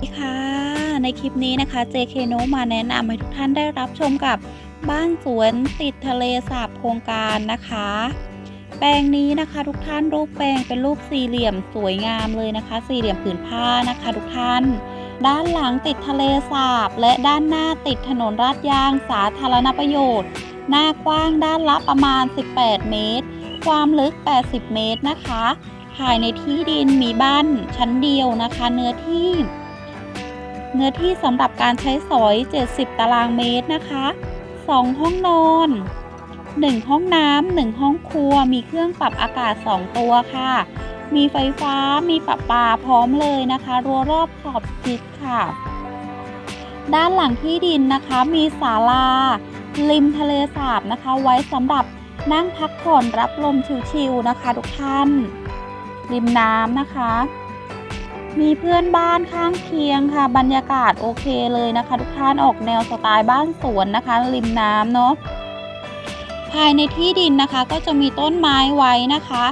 สวัสดีค่ะ ในคลิปนี้นะคะ JK n o มาแนะนำให้ทุกท่านได้รับชมกับบ้านสวนติดทะเลสาบโครงการนะคะ แปลงนี้นะคะ ทุกท่านรูปแปลงเป็นรูปสี่เหลี่ยมสวยงามเลยนะคะ สี่เหลี่ยมผืนผ้านะคะ ทุกท่าน ด้านหลังติดทะเลสาบ และด้านหน้าติดถนนลาดยางสาธารณประโยชน์ หน้ากว้างด้านละประมาณ 18 เมตร ความลึก 80 เมตรนะคะภายในที่ดินมีบ้านชั้นเดียวนะคะ เนื้อที่ เนื้อที่สำหรับการใช้สอย 70 ตารางเมตรนะคะ 2 ห้องนอน 1 ห้องน้ำ1ห้องครัว มีเครื่องปรับอากาศ 2 ตัวค่ะ มีไฟฟ้า มีประปาพร้อมเลยนะคะ รั้วรอบขอบชิดค่ะ ด้านหลังที่ดินนะคะ มีศาลา ริมทะเลสาบนะคะ ไว้สำหรับนั่งพักผ่อนรับลมชิวๆนะคะ ทุกท่าน ริมน้ำนะคะ มีเพื่อนบ้านข้างเคียงค่ะ บรรยากาศโอเคเลยนะคะ ทุกท่านออกแนวสไตล์บ้านสวนนะคะ ริมน้ำเนาะภายในที่ดินนะคะก็จะมีต้นไม้ไว้นะคะ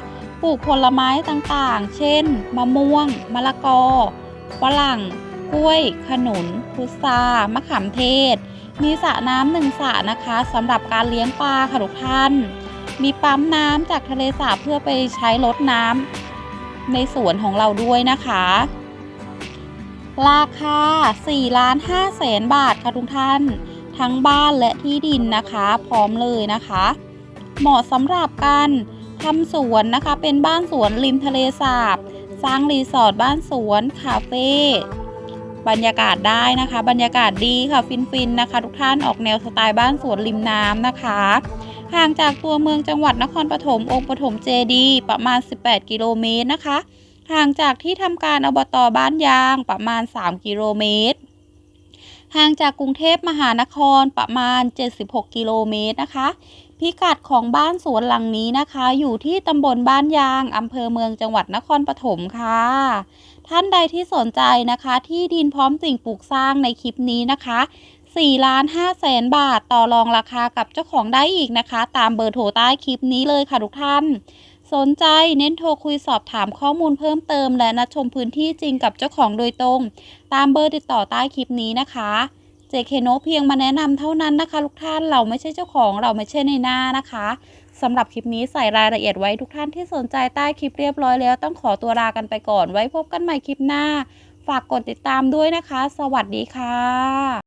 ปลูกผลไม้ต่างๆ เช่น มะม่วง มะละกอฝรั่ง กล้วย ขนุน พุทรามะขามเทศ มีสระน้ำหนึ่งสระนะคะสำหรับการเลี้ยงปลาค่ะทุกท่าน มีปั๊มน้ำจากทะเลสาบเพื่อไปใช้ลดน้ำ ในสวนของเราด้วยนะคะ ราคา4ล้าน5แสนบาทค่ะทุกท่าน ทั้งบ้านและที่ดินนะคะ พร้อมเลยนะคะ เหมาะสำหรับการทำสวนนะคะ เป็นบ้านสวนริมทะเลสาบ สร้างรีสอร์ทบ้านสวนคาเฟ่บรรยากาศได้นะคะ บรรยากาศดีค่ะฟินๆนะคะ ทุกท่านออกแนวสไตล์บ้านสวนริมน้ำนะคะ ห่างจากตัวเมืองจังหวัดนครปฐมองค์ปฐมเจดีประมาณ 18 กิโลเมตรนะคะ ห่างจากที่ทำการอบตบ้านยางประมาณ 3 กิโลเมตร ห่างจากกรุงเทพมหานครประมาณ 76 กิโลเมตรนะคะ พิกัดของบ้านสวนหลังนี้นะคะ อยู่ที่ตำบลบ้านยางอำเภอเมืองจังหวัดนครปฐมค่ะท่านใดที่สนใจนะคะ ที่ดินพร้อมสิ่งปลูกสร้างในคลิปนี้นะคะ 4ล้าน5แสนบาทต่อรองราคากับเจ้าของได้อีกนะคะ ตามเบอร์โทรใต้คลิปนี้เลยค่ะทุกท่าน สนใจเน้นโทรคุยสอบถามข้อมูลเพิ่มเติม และนัดชมพื้นที่จริงกับเจ้าของโดยตรง ตามเบอร์ติดต่อใต้คลิปนี้นะคะเจเคโนเพียงมาแนะนำเท่านั้นนะคะทุกท่านเราไม่ใช่เจ้าของเราไม่ใช่ในหน้านะคะสำหรับคลิปนี้ใส่รายละเอียดไว้ทุกท่านที่สนใจใต้คลิปเรียบร้อยแล้ว ต้องขอตัวลากันไปก่อนไว้พบกันใหม่คลิปหน้า ฝากกดติดตามด้วยนะคะ สวัสดีค่ะ